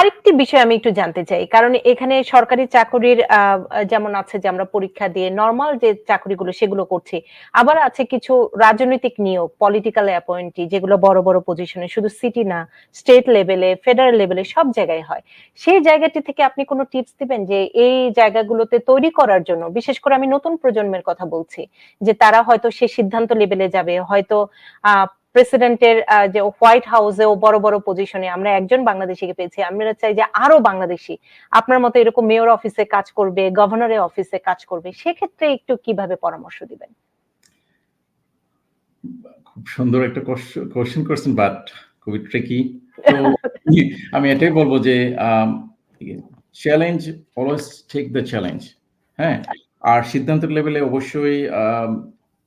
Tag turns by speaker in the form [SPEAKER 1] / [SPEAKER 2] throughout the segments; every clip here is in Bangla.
[SPEAKER 1] আরেকটি বিষয় আমি একটু জানতে চাই। কারণ এখানে সরকারি চাকুরির যেমন আছে যে আমরা পরীক্ষা দিয়ে নরমাল যে চাকরিগুলো সেগুলো করছি। আবার আছে কিছু রাজনৈতিক নিয়োগ, পলিটিক্যাল অ্যাপয়েন্টি যেগুলো বড়, বড় পজিশনে শুধু সিটি না, স্টেট লেভেলে, ফেডারেল লেভেলে সব জায়গায় হয়। সেই জায়গাটি থেকে আপনি কোন টিপস দিবেন যে এই জায়গাগুলোতে তৈরি করার জন্য বিশেষ করে আমি নতুন প্রজন্মের কথা বলছি। যে তারা হয়তো সে সিদ্ধান্ত লেভেলে যাবে। হয়তো প্রেসিডেন্টের যে হোয়াইট হাউসেও বড়, বড় পজিশনে আমরা একজন বাংলাদেশিকে পেয়েছি। আমরা চাই যে আরও বাংলাদেশী আপনার মতো এরকম মেয়র অফিসে কাজ করবে, গভর্নরের অফিসে কাজ করবে। সেক্ষেত্রে একটু কীভাবে পরামর্শ দিবেন?
[SPEAKER 2] খুব সুন্দর একটা কোয়েশ কোয়েশ্চেন করছেন বাট খুবই ট্রিকি। আমি এটাই বলব যে challenge always take the challenge. হ্যাঁ? আর সিদ্ধান্তের লেভেলে অবশ্যই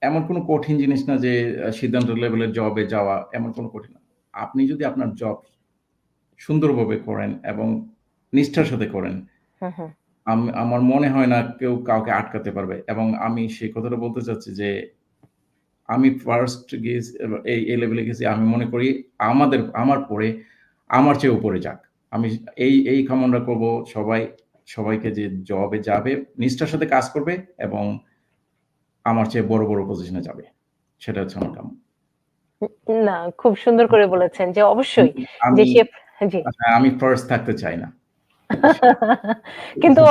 [SPEAKER 2] এমন কোনো কঠিন জিনিস না যে সিদ্ধান্ত লেভেলের জবে যাওয়া এমন কোনো কঠিন না। আপনি যদি আপনার জব সুন্দরভাবে করেন এবং নিষ্ঠার সাথে করেন
[SPEAKER 1] হু, হু।
[SPEAKER 2] আম আমার মনে হয় না কেউ কাউকে আটকাতে পারবে। এবং আমি সেই কথাটা বলতে চাচ্ছি যে আমি ফার্স্ট এই, এই লেভেলে গেছি আমি মনে করি আমাদের আমার পরে আমার চেয়ে উপরে যাক। আমি এই, এই কামনা করব সবাই সবাইকে যে জবে যাবে, নিষ্ঠার সাথে কাজ করবে এবং আমার চেয়ে বড়, বড় পজিশনে যাবে। সেটা হচ্ছে আমার কাম
[SPEAKER 1] না, খুব সুন্দর করে বলেছেন যে অবশ্যই
[SPEAKER 2] আমি
[SPEAKER 1] যে সে
[SPEAKER 2] আমি ফার্স্ট থাকতে চাই না।
[SPEAKER 1] কিন্তু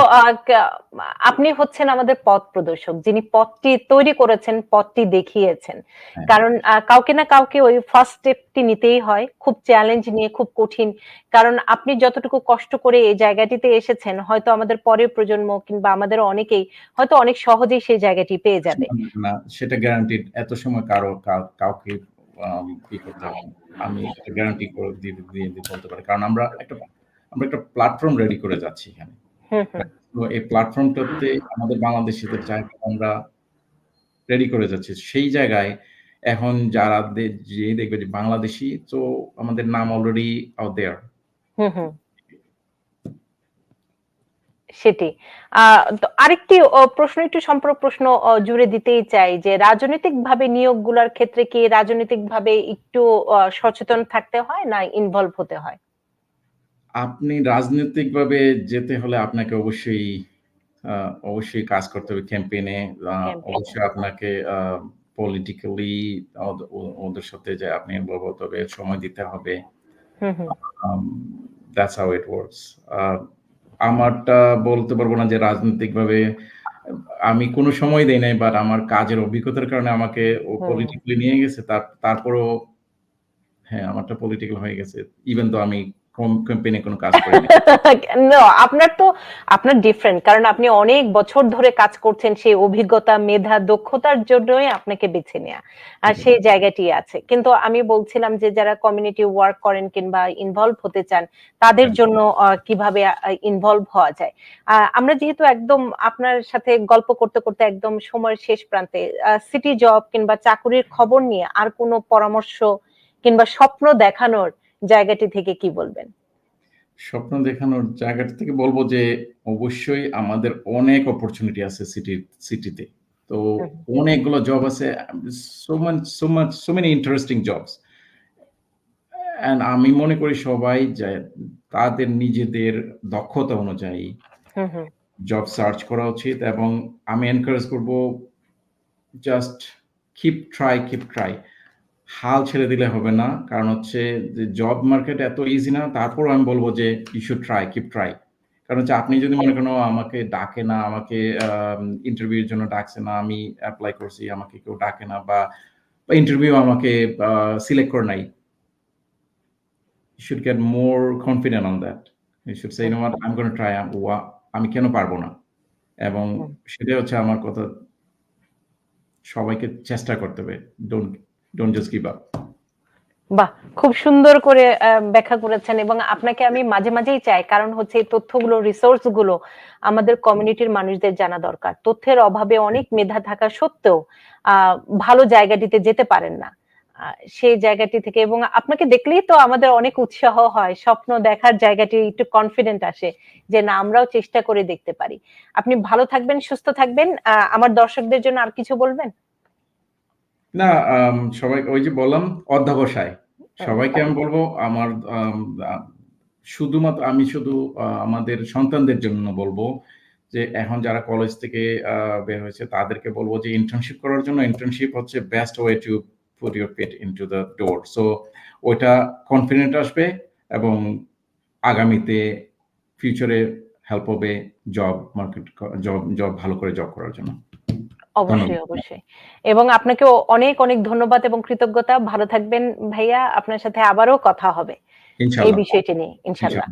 [SPEAKER 1] আপনি হচ্ছেন আমাদের পথ প্রদর্শক। যিনি পথটি তৈরি করেছেন, পথটি দেখিয়েছেন।
[SPEAKER 2] হ্যাঁ।
[SPEAKER 1] কারণ কাউকে না কাউকে ওই ফার্স্ট স্টেপটি নিতেই হয়। খুব চ্যালেঞ্জ নিয়ে খুব কঠিন। কারণ আপনি যতটুকু কষ্ট করে এই জায়গাটিতে এসেছেন হয়তো আমাদের পরের প্রজন্ম কিংবা আমাদের অনেকেই হয়তো অনেক সহজেই সেই জায়গাটি পেয়ে যাবে।
[SPEAKER 2] না, সেটা গ্যারান্টিড এত সময় কারও কাউকে আম করতে হবে আমি গ্যারান্টি করে দিয়ে দিয়ে বলতে পারি। কারণ আমরা একটা আমরা একটা প্ল্যাটফর্ম রেডি করে যাচ্ছি এখানে। এই প্ল্যাটফর্মটাতে আমাদের বাংলাদেশীদের জায়গা আমরা রেডি করে যাচ্ছি। সেই জায়গায় এখন যারা যেয়ে দেখবে যে বাংলাদেশী তো আমাদের নাম অলরেডি আউট দেয়ার।
[SPEAKER 1] সেটি। আরেকটি প্রশ্ন একটু সম্পর্ক প্রশ্ন জুড়ে দিতেই চাই যে রাজনৈতিকভাবে নিয়োগগুলার ক্ষেত্রে কি রাজনৈতিক ভাবে একটু সচেতন থাকতে হয় না ইনভলভ হতে হয়?
[SPEAKER 2] আপনি রাজনৈতিকভাবে যেতে হলে আপনাকে অবশ্যই অবশ্যই কাজ করতে হবে ক্যাম্পেইনে। অবশ্যই আপনাকে পলিটিক্যালি ওদের সাথে যে আপনি ইনভলভ হতে হবে, সময় দিতে হবে। That's how it works. আমারটা বলতে পারব না যে রাজনৈতিকভাবে আমি কোনো সময় দেই নাই বাট আমার কাজের অভিজ্ঞতার কারণে আমাকে ও পলিটিক্যালি নিয়ে গেছে। তার তারপরেও হ্যাঁ, আমারটা পলিটিক্যাল হয়ে গেছে। ইভেন তো আমি কম ক্যাম্পেইন এ কোন কাজ করি নাই।
[SPEAKER 1] না, আপনার তো আপনার ডিফারেন্ট। কারণ আপনি অনেক বছর ধরে কাজ করছেন সেই অভিজ্ঞতা, মেধা, দক্ষতার জন্যই আপনাকে বেছে নেয়া। আর সেই জায়গাটি আছে। কিন্তু আমি বলছিলাম যে যারা কমিউনিটি ওয়ার্ক করেন কিংবা ইনভলভ হতে চান তাদের। জন্য কীভাবে ইনভলভ হওয়া যায়। আমরা যেহেতু একদম আপনার সাথে গল্প করতে, করতে একদম সময়ের শেষ প্রান্তে সিটি জব কিংবা চাকুরির খবর নিয়ে আর কোনো পরামর্শ কিংবা স্বপ্ন দেখানোর জায়গাটি থেকে কি বলবেন?
[SPEAKER 2] স্বপ্ন দেখানোর জায়গাটা থেকে বলব যে অবশ্যই আমাদের অনেক অপরচুনিটি আছে সিটি সিটিতে। তো অনেকগুলো জব আছে। So much so much so many interesting jobs. And আমি মনে করি সবাই যে তাদের নিজেদের দক্ষতা অনুযায়ী। জব সার্চ করা উচিত এবং আমি এনকারেজ করব just keep try, keep try. হাল ছেড়ে দিলে হবে না। কারণ হচ্ছে যে জব মার্কেট এত ইজি না। তারপর আমি বলব যে you should try, keep try. কারণ হচ্ছে আপনি যদি মনে করেন আমাকে ডাকে না, আমাকে আম ইন্টারভিউ এর জন্য ডাকছে না, আমি অ্যাপ্লাই করছি, আমাকে কেউ ডাকে না বা, ইন্টারভিউ আমাকে সিলেক্ট করে নাই। Get more confident on that. You should say, "You know what? I'm gonna try. আম ওয়া আমি কেন পারব না?" এবং। সেটাই হচ্ছে আমার কথা। সবাইকে চেষ্টা করতে হবে। Don't don't just give up.
[SPEAKER 1] বাহ! খুব সুন্দর করে ব্যাখ্যা করেছেন এবং আপনাকে আমি মাঝে, মাঝেই চাই। কারণ হচ্ছে এই তথ্যগুলো, রিসোর্সগুলো আমাদের কমিউনিটির মানুষদের জানা দরকার। তথ্যের অভাবে অনেক মেধা থাকা সত্ত্বেও ভালো জায়গাটিতে যেতে পারেন না। সেই জায়গাটি থেকে এবং আপনাকে দেখলেই তো আমাদের অনেক উৎসাহ হয়। স্বপ্ন দেখার জায়গাটি একটু কনফিডেন্ট আসে যে না আমরাও চেষ্টা করে দেখতে পারি। আপনি ভালো থাকবেন, সুস্থ থাকবেন। আমার দর্শকদের জন্য আর কিছু বলবেন?
[SPEAKER 2] না, সবাই ওই যে বললাম অধ্যবসায়।
[SPEAKER 1] হুম।
[SPEAKER 2] সবাইকে আমি বলব আমার শুধুমাত্র আমি শুধু আমাদের সন্তানদের জন্য বলব যে এখন যারা কলেজ থেকে বের হয়েছে তাদেরকে বলব যে ইন্টার্নশিপ করার জন্য ইন্টার্নশিপ হচ্ছে best way to put your feet into the door. So ওইটা কনফিডেন্ট আসবে এবং আগামীতে ফিউচারে হেল্প হবে জব মার্কেট জব জব ভালো করে জব করার জন্য।
[SPEAKER 1] অবশ্যই, অবশ্যই। এবং আপনাকে অনেক, অনেক ধন্যবাদ এবং কৃতজ্ঞতা। ভালো থাকবেন ভাইয়া। আপনার সাথে আবারও কথা হবে এই বিষয়টি নিয়ে ইনশাল্লাহ
[SPEAKER 2] ইনশাআল্লাহ।